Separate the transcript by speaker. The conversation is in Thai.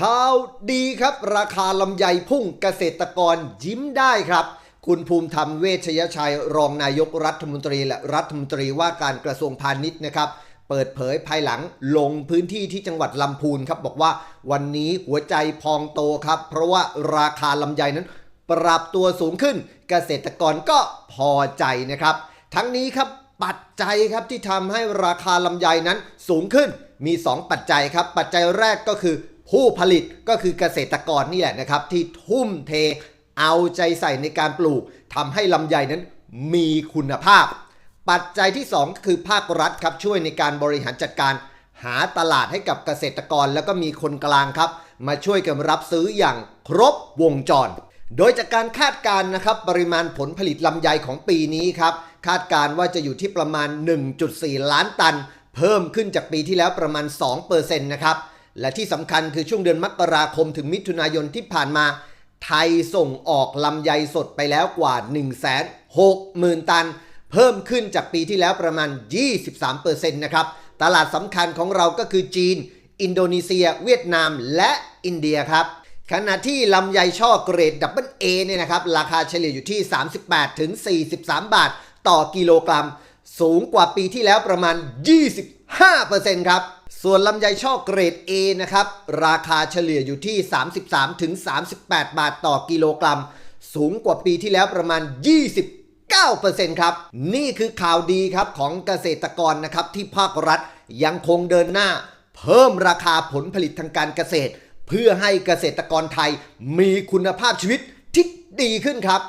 Speaker 1: ข่าวดีครับ ราคาลำไยพุ่งเกษตรกรยิ้มได้ครับ คุณภูมิธรรมเวชยชัยรองนายกรัฐมนตรีและรัฐมนตรีว่าการกระทรวงพาณิชย์นะครับ เปิดเผยภายหลังลงพื้นที่ที่จังหวัดลำพูนครับ บอกว่าวันนี้หัวใจพองโตครับ เพราะว่าราคาลำไยนั้น ปรับตัวสูงขึ้น เกษตรกรก็พอใจนะครับ ทั้งนี้ครับปัจจัยครับที่ทำให้ราคาลำไยนั้นสูงขึ้นมี 2 ปัจจัยครับ ปัจจัยแรกก็คือ ผู้ผลิตก็คือเกษตรกรนี่แหละนะครับ ที่ทุ่มเทเอาใจใส่ในการปลูกทำให้ลำไยนั้นมีคุณภาพ ปัจจัยที่2ก็คือภาครัฐครับช่วยในการบริหารจัดการ หาตลาดให้กับเกษตรกรแล้วก็มีคนกลางครับ มาช่วยกันรับซื้ออย่างครบวงจร โดยจากการคาดการณ์นะครับปริมาณผลผลิตลำไยของปีนี้ครับคาดการณ์ว่าจะอยู่ที่ประมาณ 1.4 ล้านตัน เพิ่มขึ้นจากปีที่แล้วประมาณ 2%นะครับ และที่สำคัญคือช่วงเดือนมกราคมถึงมิถุนายนที่ผ่านมา ไทยส่งออกลำไยสดไปแล้วกว่า 1 6 0 0 0 0 ตัน เพิ่มขึ้นจากปีที่แล้วประมาณ 23%นะครับ ตลาดสำคัญของเราก็คือจีน อินโดนีเซีย เวียดนาม และอินเดียครับ ขณะที่ลำไยช่อเกรดดับเบิลเอเนี่ยนะครับ ราคาเฉลี่ยอยู่ที่ 38ถึง43 บาท ต่อกิโลกรัม สูงกว่าปีที่แล้วประมาณ 25%ครับ ส่วนลำไยช่อเกรด A นะครับ ราคาเฉลี่ยอยู่ที่ 33ถึง38 บาทต่อกิโลกรัม สูงกว่าปีที่แล้วประมาณ 29%ครับ นี่คือข่าวดีครับของเกษตรกรนะครับที่ภาครัฐยังคงเดินหน้า เพิ่มราคาผลผลิตทางการเกษตร เพื่อให้เกษตรกรไทยมีคุณภาพชีวิตที่ดีขึ้นครับ